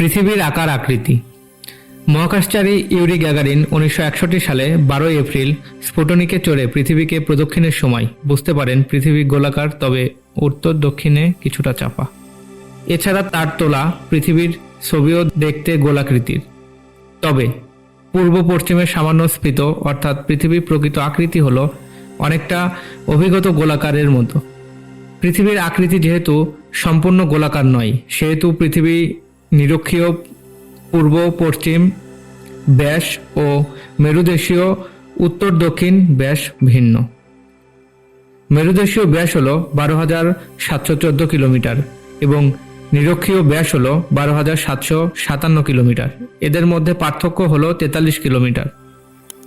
পৃথিবীর আকার আকৃতি। মহাকাশচারী ইউরি গ্যাগারিন উনিশশো একষট্টি সালে বারোই এপ্রিল স্ফুটনিকে চড়ে পৃথিবীকে প্রদক্ষিণের সময়। বুঝতে পারেন, পৃথিবী গোলাকার, তবে উত্তর দক্ষিণে কিছুটা চাপা। এছাড়া তার তোলা পৃথিবীর ছবিও দেখতে গোলাকৃতির। তবে পূর্ব পশ্চিমে সামান্য স্ফীত, অর্থাৎ পৃথিবীর প্রকৃত আকৃতি হলো অনেকটা অভিগত গোলাকারের মতো। পৃথিবীর আকৃতি যেহেতু সম্পূর্ণ গোলাকার নয়, সেহেতু পৃথিবী নিরক্ষীয়, পূর্ব, পশ্চিম ব্যাস ও মেরুদেশীয়, উত্তর, দক্ষিণ ব্যাস ভিন্ন। মেরুদেশীয় ব্যাস হল বারো হাজার সাতশো চোদ্দ কিলোমিটার এবং নিরক্ষীয় ব্যাস হল বারো হাজার সাতশো সাতান্ন কিলোমিটার। এদের মধ্যে পার্থক্য হল তেতাল্লিশ কিলোমিটার।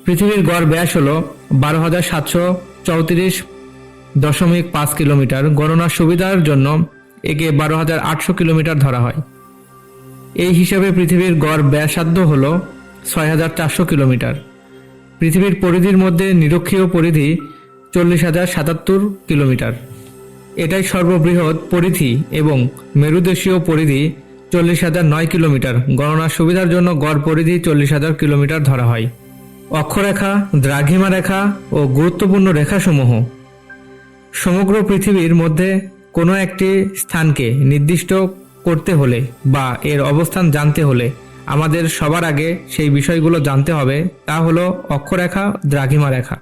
পৃথিবীর গড় ব্যাস হল বারো হাজার সাতশো চৌত্রিশ দশমিক পাঁচ কিলোমিটার। গণনার সুবিধার জন্য একে বারো হাজার আটশো কিলোমিটার ধরা হয়। এই হিসাবে পৃথিবীর গড় ব্যাসার্ধ হল ছয় হাজার চারশো কিলোমিটার। পৃথিবীর পরিধির মধ্যে নিরক্ষীয় পরিধি চল্লিশ হাজার সাতাত্তর কিলোমিটার। এটাই সর্ববৃহৎ পরিধি এবং মেরুদেশীয় পরিধি চল্লিশ হাজার নয় কিলোমিটার। গণনার সুবিধার জন্য গড় পরিধি চল্লিশ হাজার কিলোমিটার ধরা হয়। অক্ষরেখা, দ্রাঘিমা রেখা ও গুরুত্বপূর্ণ রেখাসমূহ। সমগ্র পৃথিবীর মধ্যে কোনো একটি স্থানকে নির্দিষ্ট করতে হলে বা এর অবস্থান জানতে হলে আমাদের সবার আগে সেই বিষয়গুলো জানতে হবে। তা হলো অক্ষরেখা দ্রাঘিমা রেখা